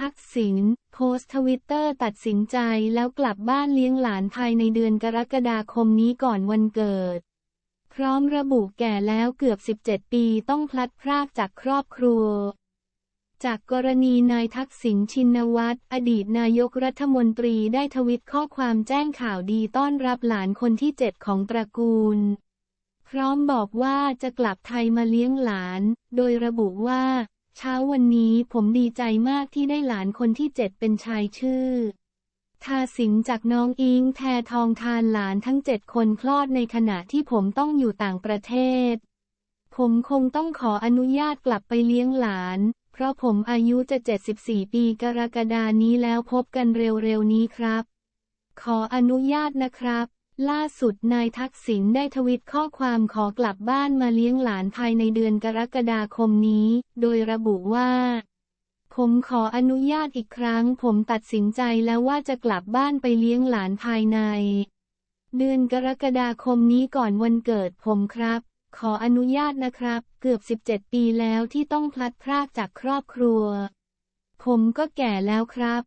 ทักษิณโพสต์ทวิตเตอร์ตัดสินใจแล้วกลับบ้านเลี้ยงหลานภายในเดือนกรกฎาคมนี้ก่อนวันเกิด พร้อมระบุแก่แล้วเกือบ 17 ปีต้องพลัดพรากจากครอบครัว จากกรณีนายทักษิณชินวัตรอดีตนายกรัฐมนตรีได้ทวิตข้อความแจ้งข่าวดีต้อนรับหลานคนที่เจ็ดของตระกูลพร้อมบอกว่าจะกลับไทยมาเลี้ยงหลาน โดยระบุว่า เช้าวันนี้ผมดีใจมากที่ได้หลานคนที่เจ็ดเป็นชายชื่อ ทาสิงจากน้องอิงแพทองทานหลานทั้งเจ็ดคนคลอดในขณะที่ผมต้องอยู่ต่างประเทศ ผมคงต้องขออนุญาตกลับไปเลี้ยงหลาน เพราะผมอายุจะ 74 ปีกรกฎานี้แล้วพบกันเร็วๆนี้ครับ ขออนุญาตนะครับ ล่าสุดนายทักษิณได้ทวิตข้อความขอกลับบ้านมาเลี้ยงหลานภายในเดือนกรกฎาคมนี้ โดยระบุว่า ผมขออนุญาตอีกครั้ง ผมตัดสินใจแล้วว่าจะกลับบ้านไปเลี้ยงหลานภายใน เดือนกรกฎาคมนี้ก่อนวันเกิดผมครับ ขออนุญาตนะครับ เกือบ 17 ปีแล้วที่ต้องพลัดพรากจากครอบครัว ผมก็แก่แล้วครับ